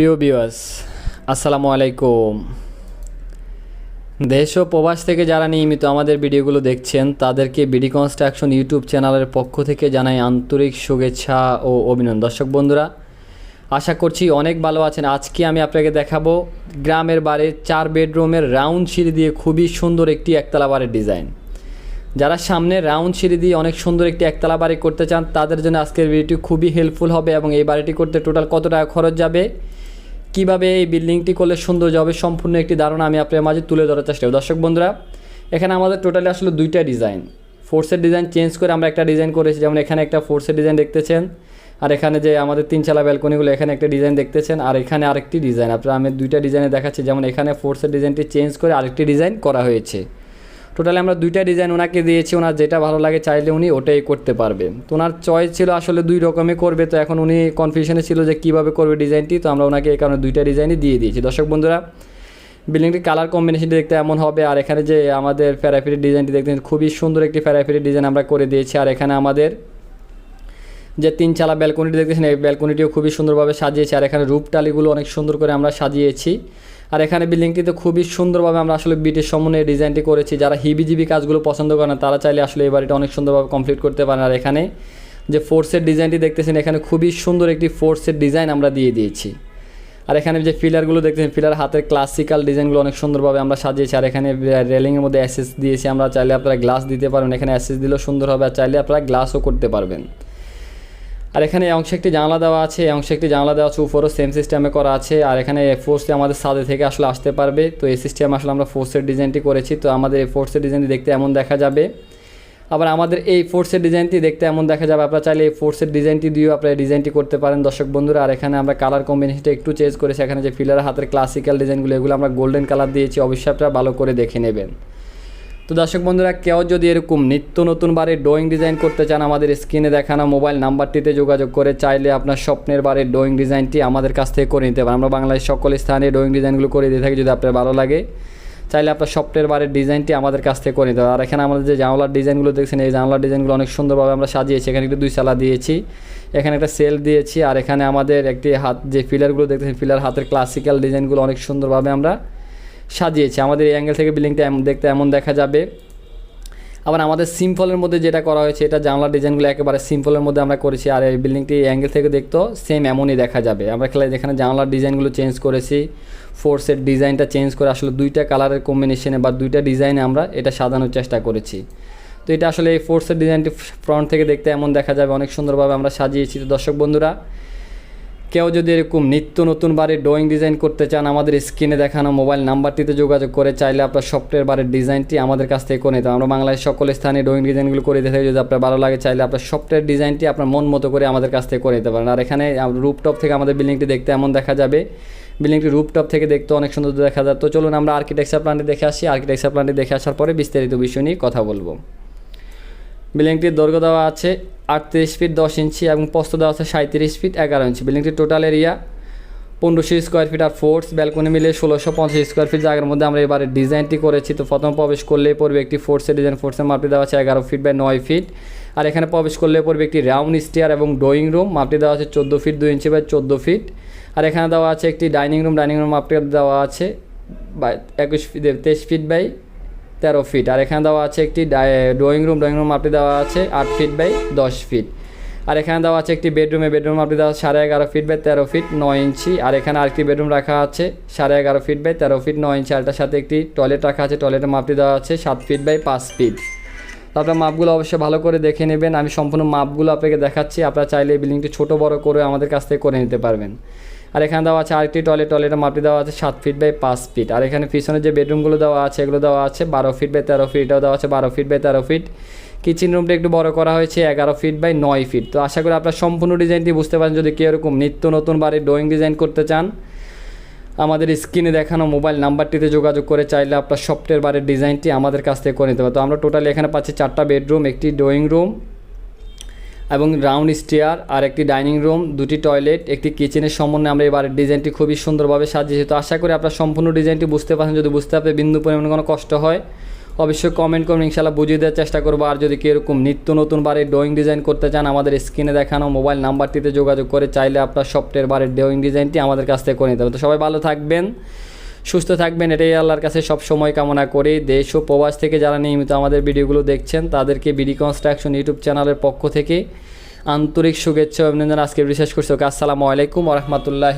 প্রিয় বিওয়াস আসসালামু আলাইকুম। দেশ ও প্রবাস থেকে যারা নিয়মিত আমাদের ভিডিওগুলো দেখছেন, তাদেরকে বিডি কনস্ট্রাকশন ইউটিউব চ্যানেলের পক্ষ থেকে জানাই আন্তরিক শুভেচ্ছা ও অভিনন্দন। দর্শক বন্ধুরা, আশা করছি অনেক ভালো আছেন। আজকে আমি আপনাকে দেখাবো গ্রামের বাড়ির চার বেডরুমের রাউন্ড সিঁড়ি দিয়ে খুবই সুন্দর একটি একতলা বাড়ির ডিজাইন। যারা সামনে রাউন্ড সিঁড়ি দিয়ে অনেক সুন্দর একটি একতলা বাড়ি করতে চান, তাদের জন্য আজকের ভিডিওটি খুবই হেল্পফুল হবে এবং এই বাড়িটি করতে টোটাল কত টাকা খরচ যাবে? কীভাবে এই বিল্ডিংটি করলে সুন্দর যাবে সম্পূর্ণ একটি ধারণা আমি আপনার মাঝে তুলে ধরার চেষ্টা করি দর্শক বন্ধুরা, এখানে আমাদের টোটালি আসলে দুইটা ডিজাইন। ফোর্সের ডিজাইন চেঞ্জ করে আমরা একটা ডিজাইন করেছি, যেমন এখানে একটা ফোর্সের ডিজাইন দেখতেছেন, আর এখানে যে আমাদের তিনচালা ব্যালকনিগুলো এখানে একটা ডিজাইন দেখতেছেন, আর এখানে আরেকটি ডিজাইন। আপনারা আমি দুইটা ডিজাইনে দেখাচ্ছি, যেমন এখানে ফোর্সের ডিজাইনটি চেঞ্জ করে আরেকটি ডিজাইন করা হয়েছে। টোটালি আমরা দুইটা ডিজাইন ওনাকে দিয়েছি, ওনার যেটা ভালো লাগে চাইলে উনি ওটাই করতে পারবেন তো ওনার চয়েস ছিল আসলে দুই রকমই করবে, তো এখন উনি কনফিউশনে ছিল যে কীভাবে করবে ডিজাইনটি তো আমরা ওনাকে এই কারণে দুইটা ডিজাইনই দিয়ে দিয়েছি। দর্শক বন্ধুরা বিল্ডিংটির কালার কম্বিনেশনটি দেখতে এমন হবে, আর এখানে যে আমাদের ফেরাফিরি ডিজাইনটি দেখতে খুবই সুন্দর একটি ফেরাফিরি ডিজাইন আমরা করে দিয়েছি। আর এখানে আমাদের যে তিন চালা ব্যালকনিটি দেখতেছেন এই ব্যালকনিটিও খুবই সুন্দরভাবে সাজিয়েছি। আর এখানে রূপ টালিগুলো অনেক সুন্দর করে আমরা সাজিয়েছি। আর এখানে বিল্ডিংটিতে খুবই সুন্দরভাবে আমরা আসলে বিটের সমন্বয়ে ডিজাইনটি করেছি। যারা হিবিজিবি কাজগুলো পছন্দ করেন, তারা চাইলে আসলে এই বাড়িটা অনেক সুন্দরভাবে কমপ্লিট করতে পারেন। আর এখানে যে ফোর্সের ডিজাইনটি দেখতেছেন, এখানে খুবই সুন্দর একটি ফোর্সের ডিজাইন আমরা দিয়ে দিয়েছি। আর এখানে যে ফিলারগুলো দেখতেছেন ফিলার হাতের ক্লাসিক্যাল ডিজাইনগুলো অনেক সুন্দরভাবে আমরা সাজিয়েছি। আর এখানে রেলিংয়ের মধ্যে অ্যাসেস দিয়েছি। আমরা চাইলে আপনারা গ্লাস দিতে পারবেন এখানে অ্যাসেস দিলেও সুন্দর হবে। আর চাইলে আপনারা গ্লাসও করতে পারবেন। আর এখানে অংশে একটি জানলা দেওয়া আছে অংশে একটি জানলা দেওয়া আছে, উপরও সেম সিস্টেমে করা আছে। আর এখানে ফোর্সটি আমাদের সাদে থেকে আসলে আসতে পারবে। তো এই সিস্টেম আসলে আমরা ফোর্সের ডিজাইনটি করেছি। তো আমাদের এই ফোর্সের ডিজাইনটি দেখতে এমন দেখা যাবে। আবার আমাদের এই ফোর্সের ডিজাইনটি দেখতে এমন দেখা যাবে। আপনারা চাইলে এই ফোর্সের ডিজাইনটি দিয়েও আপনারা ডিজাইনটি করতে পারেন। দর্শক বন্ধুরা, আর এখানে আমরা কালার কম্বিনেশনটা একটু চেঞ্জ করেছি। এখানে যে ফিলার হাতের ক্লাসিক্যাল ডিজাইনগুলো এগুলো আমরা গোল্ডেন কালার দিয়েছি। অবশ্যই আপনারা ভালো করে দেখে নেবেন। তো দর্শক বন্ধুরা, কেউ যদি এরকম নিত্য নতুন বাড়ির ড্রয়িং ডিজাইন করতে চান আমাদের স্ক্রিনে দেখানো মোবাইল নাম্বারটিতে যোগাযোগ করে চাইলে আপনার স্বপ্নের বাড়ির ড্রয়িং ডিজাইনটি আমাদের কাছ থেকে করে নিতে পারেন। আমরা বাংলায় সকল স্থানে ড্রয়িং ডিজাইনগুলো করে দিয়ে থাকি যদি আপনার ভালো লাগে। চাইলে আপনার স্বপ্নের বাড়ির ডিজাইনটি আমাদের কাছ থেকে করে নিতে পারেন। আর এখানে আমাদের যে জানলার ডিজাইনগুলো দেখছেন, এই জানলার ডিজাইনগুলো অনেক সুন্দরভাবে আমরা সাজিয়েছি। এখানে একটু দুই সালা দিয়েছি। এখানে একটা সেল দিয়েছি। আর এখানে আমাদের একটি হাত, যে ফিলারগুলো দেখতেছেন ফিলার হাতের ক্লাসিক্যাল ডিজাইনগুলো অনেক সুন্দরভাবে আমরা সাজিয়েছি। আমাদের এই অ্যাঙ্গেল থেকে বিল্ডিংটা দেখতে এমন দেখা যাবে। আবার আমাদের সিম্পলের মধ্যে যেটা করা হয়েছে, এটা জানলার ডিজাইনগুলো একেবারে সিম্পলের মধ্যে আমরা করেছি। আর এই বিল্ডিংটি অ্যাঙ্গেল থেকে দেখতেও সেম এমনই দেখা যাবে। আমরা খেলা, যেখানে জানলার ডিজাইনগুলো চেঞ্জ করেছি ফোর্সের ডিজাইনটা চেঞ্জ করে আসলে দুইটা কালারের কম্বিনেশনে বা দুইটা ডিজাইনে আমরা এটা সাজানোর চেষ্টা করেছি। তো এটা আসলে এই ফোর্সের ডিজাইনটি ফ্রন্ট থেকে দেখতে এমন দেখা যাবে, অনেক সুন্দরভাবে আমরা সাজিয়েছি। তো দর্শক বন্ধুরা কেউ যদি এরকম নিত্য নতুন বাড়ির ড্রয়িং ডিজাইন করতে চান, আমাদের স্ক্রিনে দেখানো মোবাইল নাম্বারটিতে যোগাযোগ করে চাইলে আপনার সফটওয়্যার বাড়ির ডিজাইনটি আমাদের কাছ থেকে করে নিতে আমরা বাংলাদেশ সকল স্থানে ড্রয়িং ডিজাইনগুলো করে দিতে যদি আপনার ভালো লাগে, চাইলে আপনার সফটওয়্যার ডিজাইনটি আপনার মন মতো করে আমাদের কাছ থেকে করে নিতে পারেন। আর এখানে রুপটপ থেকে আমাদের বিল্ডিংটি দেখতে এমন দেখা যাবে। বিল্ডিংটি রুপটপ থেকে দেখতে অনেক সুন্দর দেখা যায় তো চলুন আমরা আর্কিটেকচার প্ল্যানটি দেখে আসি। আর্কিটেকচার প্ল্যানটি দেখে আসার পরে বিস্তারিত বিষয় নিয়ে কথা বলব। বিল্ডিংটির দৈর্ঘ্য দেওয়া আছে আটত্রিশ ফিট দশ ইঞ্চি এবং পোস্ত দেওয়া আছে সাঁত্রিশ ফিট এগারো ইঞ্চি। বিল্ডিংটির টোটাল এরিয়া পনেরোশো স্কোয়ার ফিট আর ফোর্স ব্যালকনি মিলে ষোলোশো পঞ্চাশ স্কোয়ার ফিট জায়গার মধ্যে আমরা এবারে ডিজাইনটি করেছি। তো প্রথম প্রবেশ করলে পড়বে একটি ফোর্সের ডিজাইন ফোর্সের মাপটি দেওয়া আছে এগারো ফিট বাই নয় ফিট আর এখানে প্রবেশ করলে পড়বে একটি রাউন্ড স্টেয়ার এবং ড্রয়িং রুম মাপটি দেওয়া আছে চোদ্দ ফিট দুই ইঞ্চি বাই চোদ্দ ফিট আর এখানে দেওয়া আছে একটি ডাইনিং রুম ডাইনিং রুম মাপটি দেওয়া আছে বাই একুশ ফিট তেইশ ফিট বাই তেরো ফিট আর এখানে দেওয়া আছে একটি ড্রয়িং রুম ড্রয়িং রুম মাপটি দেওয়া আছে আট ফিট বাই দশ ফিট আর এখানে দেওয়া আছে একটি বেডরুমে বেডরুম মাপটি দেওয়া সাড়ে এগারো ফিট বাই তেরো ফিট নয় ইঞ্চি। আর এখানে আরেকটি বেডরুম রাখা আছে সাড়ে এগারো ফিট বাই তেরো ফিট নয় ইঞ্চি। আরটার সাথে একটি টয়লেট রাখা আছে। টয়লেটের মাপটি দেওয়া আছে সাত ফিট বাই পাঁচ ফিট আপনার মাপগুলো অবশ্যই ভালো করে দেখে নেবেন। আমি সম্পূর্ণ মাপগুলো আপনাকে দেখাচ্ছি। আপনারা চাইলে এই বিল্ডিংটি ছোটো বড় করে আমাদের কাছ থেকে করে নিতে পারবেন। আর এখানে দেওয়া আছে আরেকটি টয়লেট টয়লেটের মাপটি দেওয়া আছে সাত ফিট বাই পাঁচ ফিট আর এখানে পিছনে যে বেডরুমগুলো দেওয়া আছে, এগুলো দেওয়া আছে বারো ফিট বাই তেরো ফিট এটাও দেওয়া আছে বারো ফিট বাই তেরো ফিট কিচেন রুমটা একটু বড় করা হয়েছে এগারো ফিট বাই নয় ফিট তো আশা করি আপনার সম্পূর্ণ ডিজাইনটি বুঝতে পারেন যদি কেউ এরকম নিত্য নতুন বাড়ির ড্রয়িং ডিজাইন করতে চান। আমাদের স্ক্রিনে দেখানো মোবাইল নাম্বারটিতে যোগাযোগ করে চাইলে আপনার সফটওয়্যার বাড়ির ডিজাইনটি আমাদের কাছ থেকে করে নিতে পারে তো আমরা টোটালি এখানে পাচ্ছি চারটা বেডরুম একটি ড্রয়িং রুম এবং রাউন্ড স্টেয়ার আর একটি ডাইনিং রুম দুটি টয়লেট একটি কিচেনের সমন্বয়ে আমরা এবারের ডিজাইনটি খুবই সুন্দরভাবে সাজিয়েছি। তো আশা করি আপনার সম্পূর্ণ ডিজাইনটি বুঝতে পারছেন। যদি বুঝতে আপনি বিন্দু পরিমাণে কোনো কষ্ট হয়, অবশ্যই কমেন্ট করুন। ইনশাল্লাহ বুঝিয়ে দেওয়ার চেষ্টা করব। আর যদি কেউ এরকম নিত্য নতুন বাড়ির ড্রয়িং ডিজাইন করতে চান, আমাদের স্ক্রিনে দেখানো মোবাইল নাম্বারটিতে যোগাযোগ করে চাইলে আপনার সফটের বাড়ির ড্রয়িং ডিজাইনটি আমাদের কাছ থেকে করে নিতে হবে তো সবাই ভালো থাকবেন। সুস্থ থাকবেন, এটাই আল্লাহর কাছে সব সময় কামনা করি। দেশ ও প্রবাস থেকে যারা নিয়মিত আমাদের ভিডিওগুলো দেখছেন, তাদেরকে বিডি কনস্ট্রাকশন ইউটিউব চ্যানেলের পক্ষ থেকে আন্তরিক শুভেচ্ছা অভিনন্দন। আজকে বিশ্বাস করছি ওকে আসসালামু আলাইকুম রহমতুল্লাহ